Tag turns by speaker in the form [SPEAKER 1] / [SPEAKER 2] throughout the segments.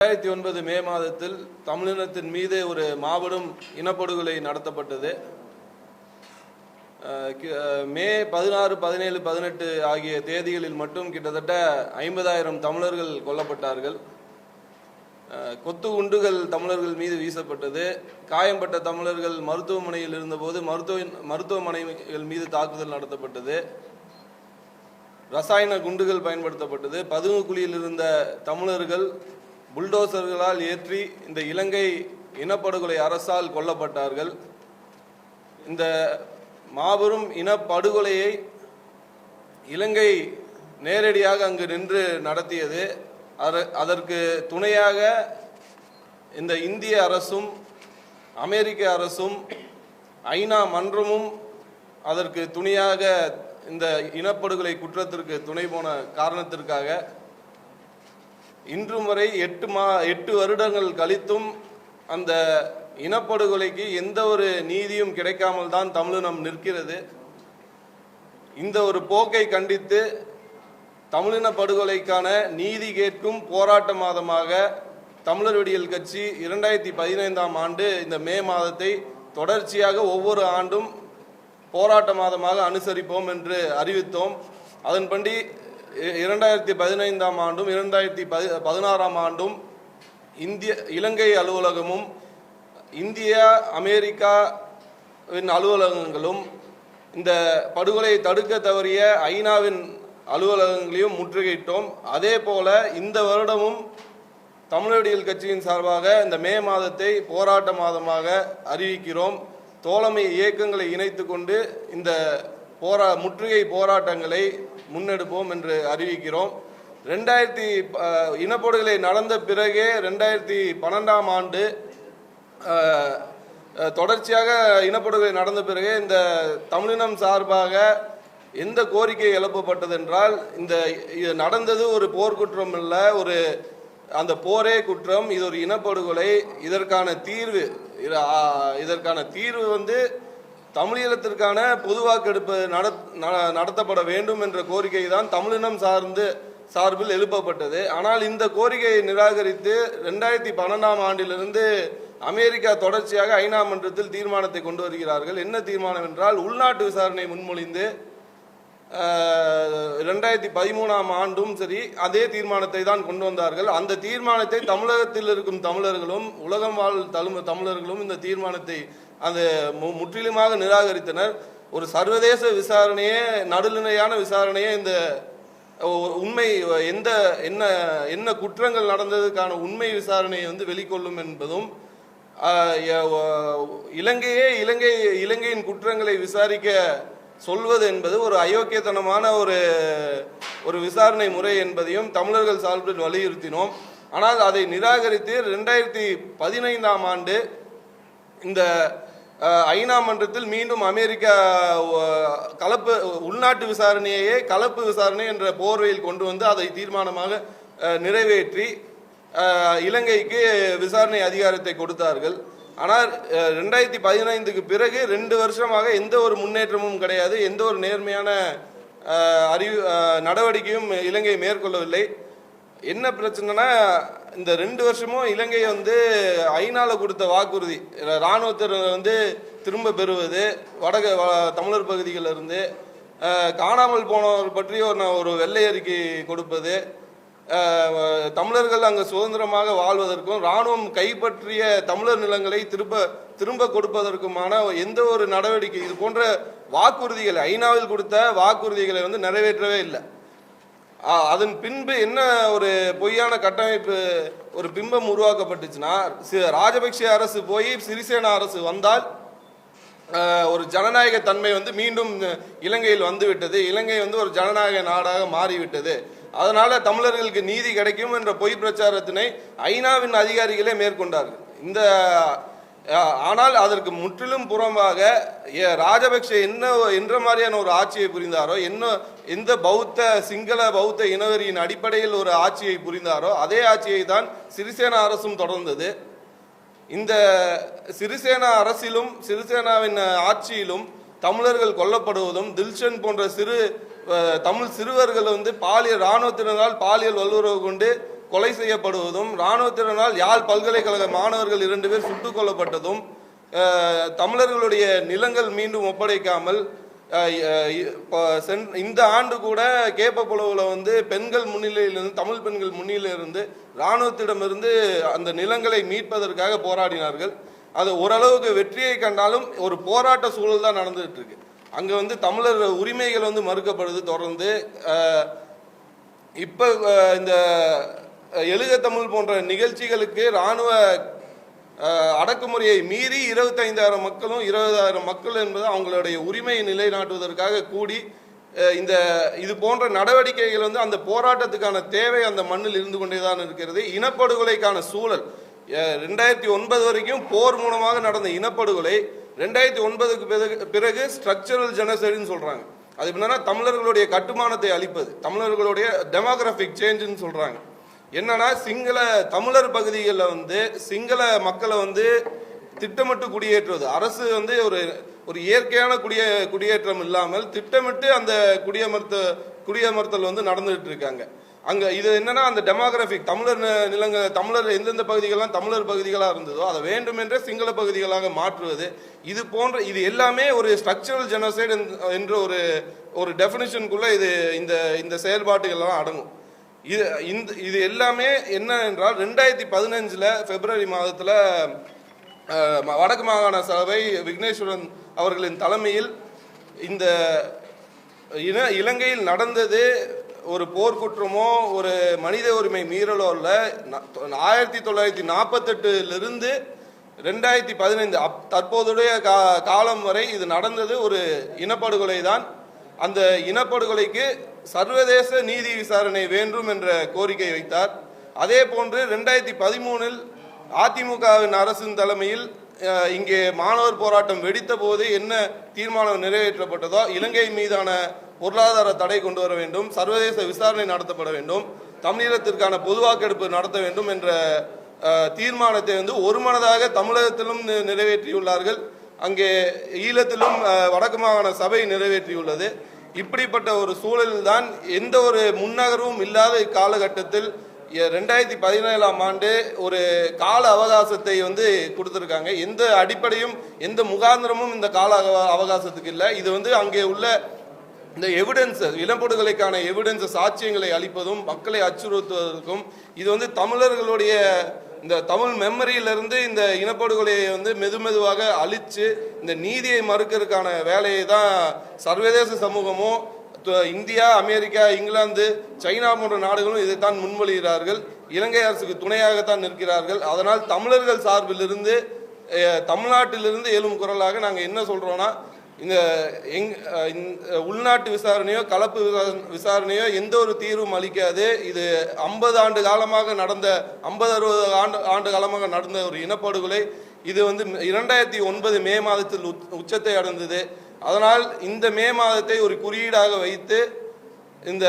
[SPEAKER 1] ரெண்டாயிரத்தி ஒன்பது மே மாதத்தில் தமிழினத்தின் மீது ஒரு மாபெரும் இனப்படுகொலை நடத்தப்பட்டது. மே பதினாறு பதினேழு பதினெட்டு ஆகிய தேதிகளில் மட்டும் கிட்டத்தட்ட ஐம்பதாயிரம் தமிழர்கள் கொல்லப்பட்டார்கள். கொத்து குண்டுகள் தமிழர்கள் மீது வீசப்பட்டது. காயம்பட்ட தமிழர்கள் மருத்துவமனையில் இருந்தபோது மருத்துவ மருத்துவமனைகள் மீது தாக்குதல் நடத்தப்பட்டது. ரசாயன குண்டுகள் பயன்படுத்தப்பட்டது. பதுங்கு குழியில் இருந்த தமிழர்கள் புல்டோசர்களால் ஏற்றி இந்த இலங்கை இனப்படுகொலை அரசால் கொல்லப்பட்டார்கள். இந்த மாபெரும் இனப்படுகொலையை இலங்கை நேரடியாக அங்கு நின்று நடத்தியது. அதற்கு துணையாக இந்த இந்திய அரசும் அமெரிக்க அரசும் ஐநா மன்றமும் அதற்கு துணையாக இந்த இனப்படுகொலை குற்றத்திற்கு துணை போன காரணத்திற்காக இன்றும் வரை எட்டு மா எட்டு வருடங்கள் கழித்தும் அந்த இனப்படுகொலைக்கு எந்த ஒரு நீதியும் கிடைக்காமல் தான் தமிழினம் நிற்கிறது. இந்த ஒரு போக்கை கண்டித்து தமிழின படுகொலைக்கான நீதி கேட்கும் போராட்ட மாதமாக தமிழர் விடியல் கட்சி இரண்டாயிரத்தி பதினைந்தாம் ஆண்டு இந்த மே மாதத்தை தொடர்ச்சியாக ஒவ்வொரு ஆண்டும் போராட்ட மாதமாக அனுசரிப்போம் என்று அறிவித்தோம். அதன்படி இரண்டாயிரத்தி பதினைந்தாம் ஆண்டும் இரண்டாயிரத்தி பதி பதினாறாம் ஆண்டும் இந்திய இலங்கை அலுவலகமும் இந்தியா அமெரிக்காவின் அலுவலகங்களும் இந்த படுகொலையை தடுக்க தவறிய ஐநாவின் அலுவலகங்களையும் முற்றுகையிட்டோம். அதே போல இந்த வருடமும் தமிழடியல் கட்சியின் சார்பாக இந்த மே மாதத்தை போராட்ட மாதமாக அறிவிக்கிறோம். தோழமை இயக்கங்களை இணைத்து கொண்டு இந்த போரா முற்றுகை போராட்டங்களை முன்னெடுப்போம் என்று அறிவிக்கிறோம். ரெண்டாயிரத்தி இனப்படுகொலை நடந்த பிறகே ரெண்டாயிரத்தி பன்னெண்டாம் ஆண்டு தொடர்ச்சியாக இனப்படுகொலை நடந்த பிறகு இந்த தமிழினம் சார்பாக எந்த கோரிக்கை எழுப்பப்பட்டது என்றால் இந்த இது நடந்தது ஒரு போர்க்குற்றம் இல்லை ஒரு அந்த போரே குற்றம் இது ஒரு இனப்படுகொலை இதற்கான தீர்வு இது, இதற்கான தீர்வு வந்து தமிழீழத்திற்கான பொது வாக்கெடுப்பு நடத்- நடத்தப்பட வேண்டும் என்ற கோரிக்கை தான் தமிழினம் சார்ந்து சார்பில் எழுப்பப்பட்டது. ஆனால் இந்த கோரிக்கையை நிராகரித்து ரெண்டாயிரத்தி பன்னெண்டாம் ஆண்டிலிருந்து அமெரிக்கா தொடர்ச்சியாக ஐநா மன்றத்தில் தீர்மானத்தை கொண்டு வருகிறார்கள். என்ன தீர்மானம் என்றால் உள்நாட்டு விசாரணை முன்மொழிந்து ரெண்டாயிரத்தி பதிமூணாம் ஆண்டும் சரி அதே தீர்மானத்தை தான் கொண்டு வந்தார்கள். அந்த தீர்மானத்தை தமிழகத்தில் இருக்கும் தமிழர்களும் உலகம் வாழ் தழும தமிழர்களும் இந்த தீர்மானத்தை அந்த மு- முற்றிலுமாக நிராகரித்தனர். ஒரு சர்வதேச விசாரணையே நடுநிலையான விசாரணையே இந்த உண்மை எந்த என்ன என்ன குற்றங்கள் நடந்ததுக்கான உண்மை விசாரணையை வந்து வெளிக்கொள்ளும் என்பதும் இலங்கையே இலங்கை இலங்கையின் குற்றங்களை விசாரிக்க சொல்வது என்பது ஒரு அயோக்கியத்தனமான ஒரு ஒரு விசாரணை முறை என்பதையும் தமிழர்கள் சார்பில் வலியுறுத்தினோம். ஆனால் அதை நிராகரித்து ரெண்டாயிரத்தி பதினைந்தாம் ஆண்டு இந்த ஐநா மன்றத்தில் மீண்டும் அமெரிக்கா கலப்பு உள்நாட்டு விசாரணையையே கலப்பு விசாரணை என்ற போர்வையில் கொண்டு வந்து அதை தீர்மானமாக நிறைவேற்றி இலங்கைக்கு விசாரணை அதிகாரத்தை கொடுத்தார்கள். ஆனால் ரெண்டாயிரத்தி பதினைந்துக்கு பிறகு ரெண்டு வருஷமாக எந்த ஒரு முன்னேற்றமும் கிடையாது. எந்த ஒரு நேர்மையான அறிவு நடவடிக்கையும் இலங்கை மேற்கொள்ளவில்லை. என்ன பிரச்சனைனா இந்த ரெண்டு வருஷமும் இலங்கை வந்து ஐநாவில் கொடுத்த வாக்குறுதி. இராணுவத்தினர் வந்து திரும்ப பெறுவது வடக வ- தமிழர் பகுதிகளில் இருந்து காணாமல் போனவர் பற்றி ஒரு ஒரு வெள்ளை அறிக்கை கொடுப்பது. தமிழர்கள் அங்கே சுதந்திரமாக வாழ்வதற்கும் இராணுவம் கைப்பற்றிய தமிழர் நிலங்களை திரும்ப திரும்ப கொடுப்பதற்குமான எந்த ஒரு நடவடிக்கை இது போன்ற வாக்குறுதிகளை ஐநாவில் கொடுத்த வாக்குறுதிகளை வந்து நிறைவேற்றவே இல்லை. அதன் பின்பு என்ன ஒரு பொய்யான கட்டமைப்பு ஒரு பிம்பம் உருவாக்கப்பட்டுச்சுன்னா ராஜபக்ஷ அரசு போய் சிறிசேனா அரசு வந்தால் ஒரு ஜனநாயக தன்மை வந்து மீண்டும் இலங்கையில் வந்துவிட்டது. இலங்கை வந்து ஒரு ஜனநாயக நாடாக மாறிவிட்டது. அதனால தமிழர்களுக்கு நீதி கிடைக்கும் என்ற பொய் பிரச்சாரத்தினை ஐநாவின் அதிகாரிகளே மேற்கொண்டார்கள். இந்த ஆனால் அதற்கு முற்றிலும் புறமாக ஏ, ராஜபக்ஷ என்ன என்ற மாதிரியான ஒரு ஆட்சியை புரிந்தாரோ என்ன எந்த பௌத்த சிங்கள பௌத்த இனவரியின் அடிப்படையில் ஒரு ஆட்சியை புரிந்தாரோ அதே ஆட்சியை தான் சிறிசேன அரசும் தொடர்ந்தது. இந்த சிறிசேனா அரசிலும் சிறிசேனாவின் ஆட்சியிலும் தமிழர்கள் கொல்லப்படுவதும் தில்ஷன் போன்ற சிறு தமிழ் சிறுவர்கள் வந்து பாலியல் இராணுவத்தினரால் பாலியல் வல்லுறவு கொண்டு கொலை செய்யப்படுவதும் இராணுவத்தினரால் யாழ் பல்கலைக்கழக மாணவர்கள் இரண்டு பேர் சுட்டுக் கொல்லப்பட்டதும் தமிழர்களுடைய நிலங்கள் மீண்டும் ஒப்படைக்காமல் இந்த ஆண்டு கூட கேப்பப்புலவில் வந்து பெண்கள் முன்னிலையிலிருந்து தமிழ் பெண்கள் முன்னிலையிலிருந்து இராணுவத்திடமிருந்து அந்த நிலங்களை மீட்பதற்காக போராடினார்கள். அது ஓரளவுக்கு வெற்றியை கண்டாலும் ஒரு போராட்ட சூழல் தான் நடந்துகிட்டு இருக்கு அங்கே வந்து தமிழர் உரிமைகள் வந்து மறுக்கப்படுது தொடர்ந்து. இப்போ இந்த எழுக தமிழ் போன்ற நிகழ்ச்சிகளுக்கு இராணுவ அடக்குமுறையை மீறி இருபத்தைந்தாயிரம் மக்களும் இருபதாயிரம் மக்கள் என்பது அவங்களுடைய உரிமையை நிலைநாட்டுவதற்காக கூடி இந்த இது போன்ற நடவடிக்கைகள் வந்து அந்த போராட்டத்துக்கான தேவை அந்த மண்ணில் இருந்து கொண்டே தான் இருக்கிறது. இனப்படுகொலைக்கான சூழல் ரெண்டாயிரத்தி ஒன்பது வரைக்கும் போர் மூலமாக நடந்த இனப்படுகொலை ரெண்டாயிரத்தி ஒன்பதுக்கு பிறகு பிறகு ஸ்ட்ரக்சரல் ஜெனசைடுன்னு சொல்கிறாங்க அது என்னன்னா தமிழர்களுடைய கட்டுமானத்தை அளிப்பது தமிழர்களுடைய டெமோகிராஃபிக் சேஞ்சுன்னு சொல்கிறாங்க என்னன்னா சிங்கள தமிழர் பகுதிகளில் வந்து சிங்கள மக்களை வந்து திட்டமிட்டு குடியேற்றுவது. அரசு வந்து ஒரு ஒரு இயற்கையான குடிய குடியேற்றம் இல்லாமல் திட்டமிட்டு அந்த குடியமர்த்த குடியமர்த்தல் வந்து நடந்துகிட்டு இருக்காங்க. அங்கே இது என்னன்னா அந்த டெமோகிராஃபிக் தமிழர் நிலங்க தமிழர் எந்தெந்த பகுதிகள்லாம் தமிழர் பகுதிகளாக இருந்ததோ அதை வேண்டுமென்றே சிங்கள பகுதிகளாக மாற்றுவது. இது போன்ற இது எல்லாமே ஒரு ஸ்ட்ரக்சரல் ஜெனோசைடு என்ற ஒரு ஒரு டெஃபினிஷனுக்குள்ளே இது இந்த இந்த செயல்பாட்டுகள்லாம் அடங்கும். இது இந்த இது எல்லாமே என்ன என்றால் ரெண்டாயிரத்தி பதினஞ்சில் பிப்ரவரி மாதத்தில் வடக்கு மாகாண சபை விக்னேஸ்வரன் அவர்களின் தலைமையில் இந்த இன இலங்கையில் நடந்தது ஒரு போர்க்குற்றமோ ஒரு மனித உரிமை மீறலோ இல்லை ந- ஆயிரத்தி தொள்ளாயிரத்தி நாற்பத்தெட்டுலேருந்து ரெண்டாயிரத்தி பதினைந்து அப் தற்போதுடைய கா காலம் வரை இது நடந்தது ஒரு இனப்படுகொலை தான் அந்த இனப்படுகொலைக்கு சர்வதேச நீதி விசாரணை வேண்டும் என்ற கோரிக்கை வைத்தார். அதே போன்று ரெண்டாயிரத்தி பதிமூணில் அதிமுகவின் அரசின் தலைமையில் இங்கே மாணவர் போராட்டம் வெடித்த போது என்ன தீர்மானம் நிறைவேற்றப்பட்டதோ இலங்கை மீதான பொருளாதார தடை கொண்டு வர வேண்டும் சர்வதேச விசாரணை நடத்தப்பட வேண்டும் தமிழீழத்திற்கான பொதுவாக்கெடுப்பு நடத்த வேண்டும் என்ற தீர்மானத்தை வந்து ஒருமனதாக தமிழகத்திலும் நிறைவேற்றியுள்ளார்கள். அங்கே ஈழத்திலும் வடக்கு மாகாண சபை நிறைவேற்றியுள்ளது. இப்படிப்பட்ட ஒரு சூழலில் தான் எந்த ஒரு முன்னகர்வும் இல்லாத இக்காலகட்டத்தில் ரெண்டாயிரத்தி பதினேழாம் ஆண்டு ஒரு கால அவகாசத்தை வந்து கொடுத்துருக்காங்க. எந்த அடிப்படையும் எந்த முகாந்திரமும் இந்த கால அவகாசத்துக்கு இல்லை. இது வந்து அங்கே உள்ள இந்த எவிடன்ஸ் இளம்படுகொலைக்கான எவிடன்ஸ் சாட்சியங்களை அளிப்பதும் மக்களை அச்சுறுத்துவதற்கும் இது வந்து தமிழர்களுடைய இந்த தமிழ் மெமரியிலிருந்து இந்த இனப்படுகொலையை வந்து மெதுமெதுவாக அழித்து இந்த நீதியை மறுக்கிறதுக்கான வேலையை தான் சர்வதேச சமூகமும் இந்தியா அமெரிக்கா இங்கிலாந்து சைனா போன்ற நாடுகளும் இதைத்தான் முன்மொழிகிறார்கள். இலங்கை அரசுக்கு துணையாகத்தான் நிற்கிறார்கள். அதனால் தமிழர்கள் சார்பிலிருந்து தமிழ்நாட்டிலிருந்து எழும் குரலாக நாங்கள் என்ன சொல்கிறோன்னா இந்த எங் உள்நாட்டு விசாரணையோ கலப்பு விசாரணையோ எந்த ஒரு தீர்வும் அளிக்காது. இது ஐம்பது ஆண்டு காலமாக நடந்த ஐம்பது அறுபது ஆண்டு ஆண்டு காலமாக நடந்த ஒரு இனப்படுகொலை. இது வந்து இரண்டாயிரத்தி ஒன்பது மே மாதத்தில் உச்சத்தை அடைந்தது. அதனால் இந்த மே மாதத்தை ஒரு குறியீடாக வைத்து இந்த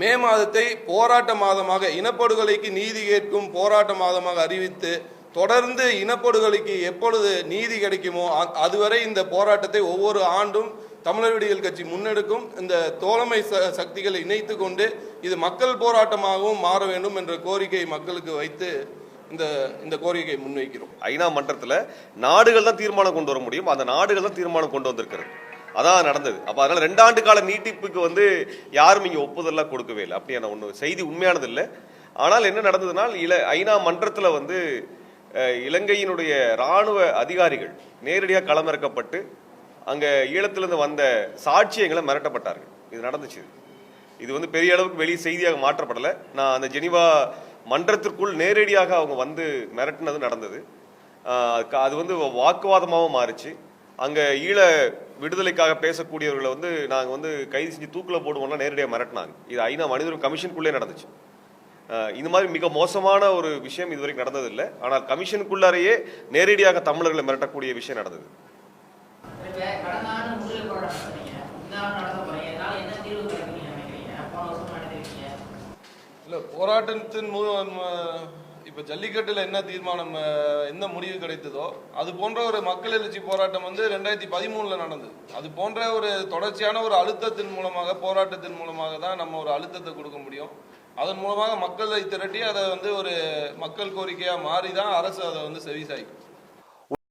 [SPEAKER 1] மே மாதத்தை போராட்ட மாதமாக இனப்படுகொலைக்கு நீதி கேட்கும் போராட்ட மாதமாக அறிவித்து தொடர்ந்து இனப்படுகொலைக்கு எப்பொழுது நீதி கிடைக்குமோ அதுவரை இந்த போராட்டத்தை ஒவ்வொரு ஆண்டும் தமிழர் விடியல் கட்சி முன்னெடுக்கும். இந்த தோழமை ச- சக்திகளை இணைத்து கொண்டு இது மக்கள் போராட்டமாகவும் மாற வேண்டும் என்ற கோரிக்கை மக்களுக்கு வைத்து இந்த இந்த கோரிக்கையை முன்வைக்கிறோம்.
[SPEAKER 2] ஐநா மன்றத்தில் நாடுகள் தான் தீர்மானம் கொண்டு வர முடியும். அந்த நாடுகள் தான் தீர்மானம் கொண்டு வந்திருக்கிறது. அதான் நடந்தது. அப்போ அதனால் ரெண்டாண்டு கால நீட்டிப்புக்கு வந்து யாரும் இங்கே ஒப்புதல்லாம் கொடுக்கவே இல்லை. அப்படியான ஒன்று செய்தி உண்மையானது இல்லை. ஆனால் என்ன நடந்ததுனால் இல ஐநா மன்றத்தில் வந்து இலங்கையினுடைய ராணுவ அதிகாரிகள் நேரடியாக களமிறக்கப்பட்டு அங்கே ஈழத்திலிருந்து வந்த சாட்சியங்களை மிரட்டப்பட்டார்கள். இது நடந்துச்சு. இது வந்து பெரிய அளவுக்கு வெளி செய்தியாக மாற்றப்படலை. நான் அந்த ஜெனிவா மன்றத்திற்குள் நேரடியாக அவங்க வந்து மிரட்டினது நடந்தது. அது வந்து வாக்குவாதமாகவும் மாறிச்சு. அங்கே ஈழ விடுதலைக்காக பேசக்கூடியவர்களை வந்து நாங்கள் வந்து கைது செஞ்சு தூக்கில் போடுவோம்னா நேரடியாக மிரட்டினாங்க. இது ஐநா மனித கமிஷனுக்குள்ளே நடந்துச்சு. இந்த மாதிரி மிக மோசமான ஒரு விஷயம் இதுவரைக்கும் நடந்ததில்லை. ஆனால் கமிஷனுக்குள்ளாரையே நேரடியாக தமிழர்களை மிரட்டக்கூடிய விஷயம் நடந்தது.
[SPEAKER 1] இல்ல போராட்டத்தின் மூலம் இப்ப ஜல்லிக்கட்டுல என்ன தீர்மானம் என்ன முடிவு கிடைத்ததோ அது போன்ற ஒரு மக்கள் எழுச்சி போராட்டம் வந்து ரெண்டாயிரத்தி பதிமூணுல நடந்தது. அது போன்ற ஒரு தொடர்ச்சியான ஒரு அழுத்தத்தின் மூலமாக போராட்டத்தின் மூலமாக தான் நம்ம ஒரு அழுத்தத்தை கொடுக்க முடியும். அதன் மூலமாக மக்களை திரட்டி அதை வந்து ஒரு மக்கள் கோரிக்கையாக மாறி தான் அரசு அதை வந்து செவி சாய்க்கும்